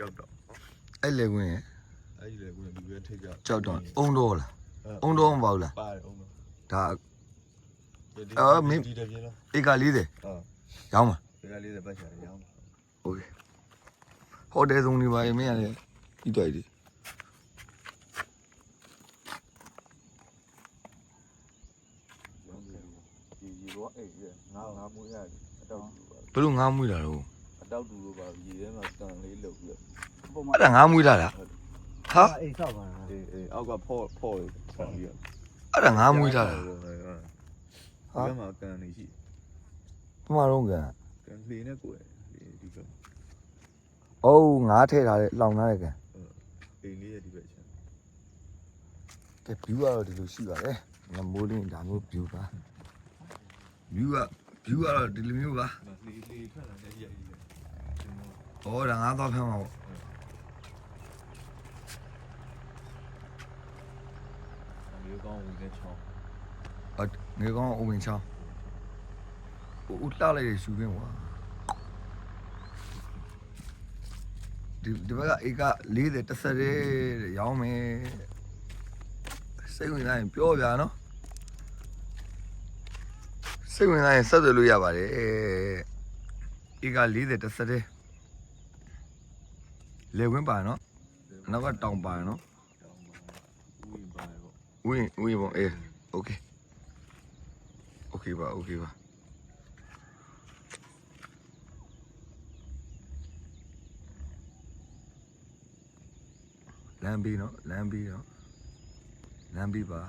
ကြောက်တော့ အဲ့လေကွင်းရဲ့ အဲ့ဒီလေကိုဒီပဲထိတ်ကြ ကြောက်တော့အုံတော်လားအုံတော်မပေါ့လား ပါတယ်အောင်တော့ ဒါ အော်မင်းဒီတပြင်းလား ဧက40 ဟုတ် ရောင်းပါ ဒီကလေးတွေပတ်ချာရအောင် โอเคဟိုတယ်ဆုံးနေပါရင်မင်းရတယ်ပြီးတော့ဒီ ရောင်းတယ်ဒီဒီဘောအဲ့ဒီငါငါမွေးရတယ်အတောက်တူပါ ဘယ်လိုငားမွေးတာတော့ အ တောက်တူလို့ပါရေထဲမှာစံလေးလုတ်ပြီးပုံမှအဲ့ဒါငားမွေးလာတာဟာအိမ်ဆောက်ပါလားအေးအေးအောက်ကဖော့ဖော့ဆံပြီးအဲ့ဒါငားမွေးလာတာဟာဘယ်မှာကန်နေရှိပမာတော့ကကန်လေနဲ့ကိုယ်ဒီကအိုးငားထဲထားတဲ့လောင်ထားတဲ့ကံအိမ်လေးရဲ့ဒီဘက်ချမ်းကဲ view ကတော့ဒီလိုရှိပါတယ်ငမိုးလင်းဒါမျိုး view ပါ view က view ကတော့ဒီလိုမျိုးပါလေလေထွက်လာတဲ့ရိုက်ကြီးလေ ဩဒါငါသွားဖမ်းမှာပေါ့မျိုးကောင်းဝင်တဲ့ချောင်းအော်ငေကောင်းအုံဝင်ချောင်းဦးလှလိုက်ရရှူခင်းကွာဒီဒီဘက်ကဧက40တစ်ဆက်တဲ့ရောင်းမယ်စိတ်ဝင်စားရင်ပြောပြနော်စိတ်ဝင်စားရင်ဆက်သွယ်လို့ရပါတယ်ဧက40တစ်ဆက်တဲ့ လေဝင်းပါနော်နောက်ကတောင်ပါနော် ဦးရင်ပါတယ်ပေါ့ ဝင်းဝင်းပေါ့အေးโอเคโอเคပါโอเคပါလမ်းပြီးနော်လမ်းပြီးနော်လမ်းပြီးပါ